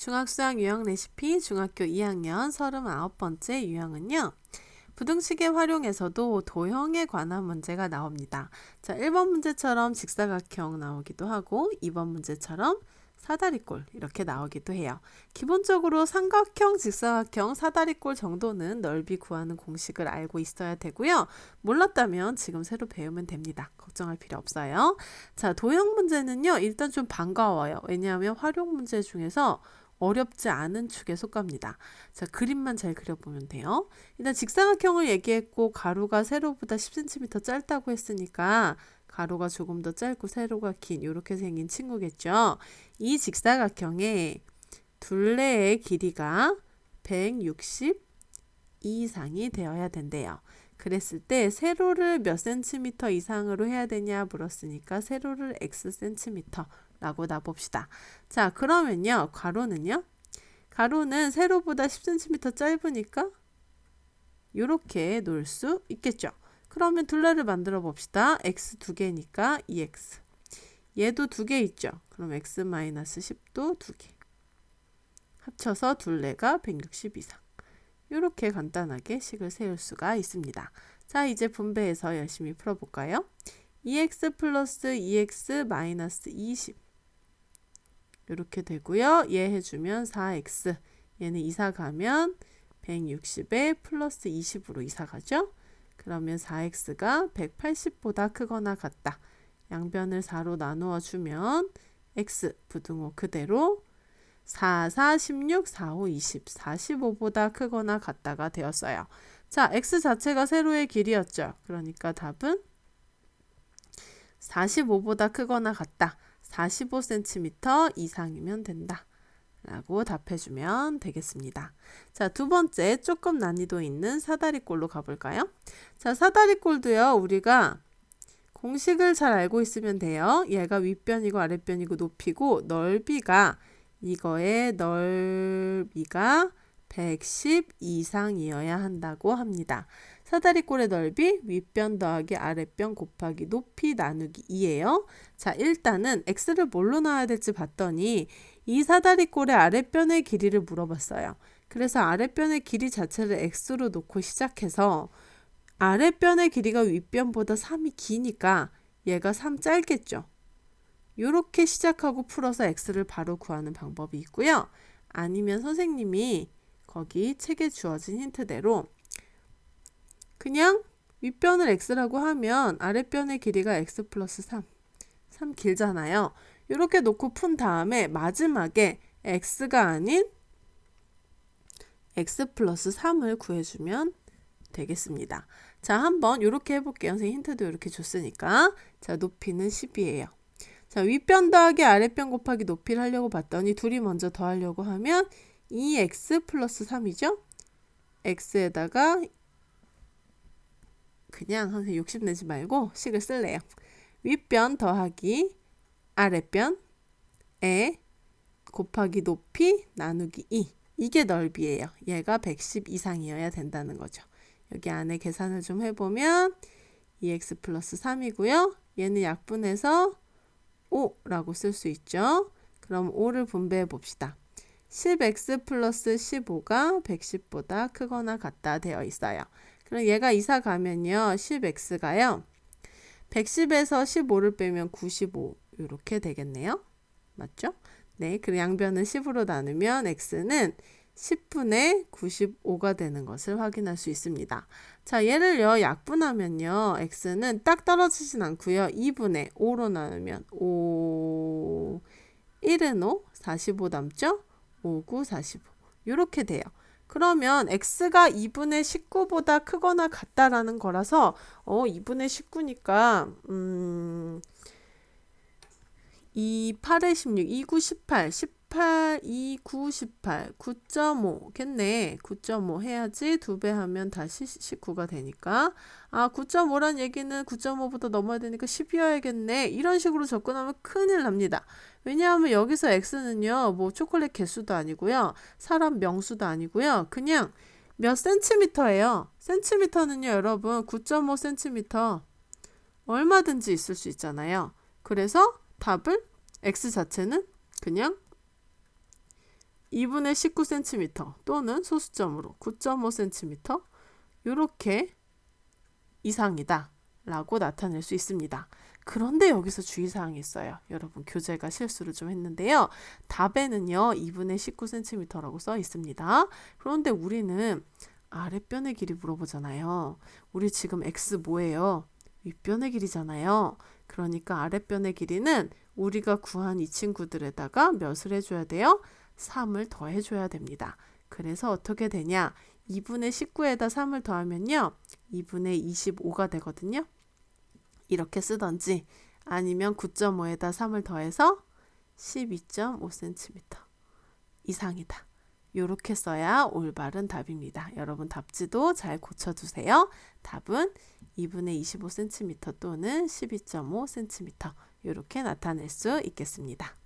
중학수학 유형 레시피 중학교 2학년 39번째 유형은요. 부등식의 활용에서도 도형에 관한 문제가 나옵니다. 자, 1번 문제처럼 직사각형 나오기도 하고 2번 문제처럼 사다리꼴 이렇게 나오기도 해요. 기본적으로 삼각형, 직사각형, 사다리꼴 정도는 넓이 구하는 공식을 알고 있어야 되고요. 몰랐다면 지금 새로 배우면 됩니다. 걱정할 필요 없어요. 자, 도형 문제는요. 일단 좀 반가워요. 왜냐하면 활용 문제 중에서 어렵지 않은 축에 속합니다. 자, 그림만 잘 그려보면 돼요. 일단 직사각형을 얘기했고 가로가 세로보다 10cm 짧다고 했으니까 가로가 조금 더 짧고 세로가 긴 이렇게 생긴 친구겠죠. 이 직사각형의 둘레의 길이가 160 이상이 되어야 된대요. 그랬을 때 세로를 몇 센티미터 이상으로 해야 되냐 물었으니까 세로를 x 센티미터라고 놔봅시다. 자, 그러면요. 가로는요. 가로는 세로보다 10cm 짧으니까 이렇게 놓을 수 있겠죠. 그러면 둘레를 만들어 봅시다. x 두 개니까 2x. 얘도 두 개 있죠. 그럼 x-10도 두 개. 합쳐서 둘레가 160 이상. 이렇게 간단하게 식을 세울 수가 있습니다. 자, 이제 분배해서 열심히 풀어볼까요? 2x 플러스 2x 마이너스 20 이렇게 되고요. 얘 해주면 4x 얘는 이사 가면 160에 플러스 20으로 이사 가죠. 그러면 4x가 180보다 크거나 같다. 양변을 4로 나누어 주면 x 부등호 그대로 4, 4, 16, 4, 5, 20, 45보다 크거나 같다가 되었어요. 자, x 자체가 세로의 길이였죠. 그러니까 답은 45보다 크거나 같다. 45cm 이상이면 된다. 라고 답해주면 되겠습니다. 자, 두 번째 조금 난이도 있는 사다리꼴로 가볼까요? 자, 사다리꼴도요, 우리가 공식을 잘 알고 있으면 돼요. 얘가 윗변이고 아랫변이고 높이고 넓이가 이거의 넓이가 110 이상이어야 한다고 합니다. 사다리꼴의 넓이 윗변 더하기 아랫변 곱하기 높이 나누기 2예요. 자, 일단은 x를 뭘로 나와야 될지 봤더니 이 사다리꼴의 아랫변의 길이를 물어봤어요. 그래서 아랫변의 길이 자체를 x로 놓고 시작해서 아랫변의 길이가 윗변보다 3이 기니까 얘가 3 짧겠죠. 이렇게 시작하고 풀어서 x를 바로 구하는 방법이 있고요. 아니면 선생님이 거기 책에 주어진 힌트대로 그냥 윗변을 x라고 하면 아랫변의 길이가 x 플러스 3. 3 길잖아요. 이렇게 놓고 푼 다음에 마지막에 x가 아닌 x 플러스 3을 구해주면 되겠습니다. 자, 한번 이렇게 해볼게요. 선생님 힌트도 이렇게 줬으니까. 자, 높이는 10이에요. 자, 윗변 더하기 아랫변 곱하기 높이를 하려고 봤더니 둘이 먼저 더하려고 하면 2x 플러스 3이죠? x에다가 그냥 선생님 욕심내지 말고 식을 쓸래요. 윗변 더하기 아랫변에 곱하기 높이 나누기 2. 이게 넓이에요. 얘가 110 이상이어야 된다는 거죠. 여기 안에 계산을 좀 해보면 2x 플러스 3이고요. 얘는 약분해서 5라고 쓸 수 있죠. 그럼 5를 분배해 봅시다. 10x 플러스 15가 110보다 크거나 같다 되어 있어요. 그럼 얘가 이사 가면요. 10x가요. 110에서 15를 빼면 95 이렇게 되겠네요. 맞죠? 네, 그 양변은 10으로 나누면 x는 10분의 95가 되는 것을 확인할 수 있습니다. 자, 얘를요, 약분하면요, x는 딱 떨어지진 않고요. 2분의 5로 나누면 5, 1은 5, 45 남죠? 5, 9, 45. 이렇게 돼요. 그러면 x가 2분의 19보다 크거나 같다라는 거라서 어 2분의 19니까 음 2, 8에 16, 2, 9, 18, 18, 2, 9, 18, 9.5겠네. 9.5 해야지 두 배 하면 다시 19가 되니까 아 9.5란 얘기는 9.5보다 넘어야 되니까 10이어야겠네. 이런 식으로 접근하면 큰일 납니다. 왜냐하면 여기서 x는요, 뭐 초콜릿 개수도 아니고요, 사람 명수도 아니고요, 그냥 몇 센티미터예요. 센티미터는요, 여러분 9.5 센티미터 얼마든지 있을 수 있잖아요. 그래서 답을 x 자체는 그냥 2분의 19cm 또는 소수점으로 9.5cm 이렇게 이상이다 라고 나타낼 수 있습니다. 그런데 여기서 주의사항이 있어요. 여러분 교재가 실수를 좀 했는데요. 답에는요 2분의 19cm라고 써 있습니다. 그런데 우리는 아랫변의 길이 물어보잖아요. 우리 지금 x 뭐예요? 윗변의 길이잖아요. 그러니까 아랫변의 길이는 우리가 구한 이 친구들에다가 몇을 해줘야 돼요? 3을 더해줘야 됩니다. 그래서 어떻게 되냐? 2분의 19에다 3을 더하면요. 2분의 25가 되거든요. 이렇게 쓰던지 아니면 9.5에다 3을 더해서 12.5cm 이상이다. 이렇게 써야 올바른 답입니다. 여러분 답지도 잘 고쳐주세요. 답은 2분의 25cm 또는 12.5cm 이렇게 나타낼 수 있겠습니다.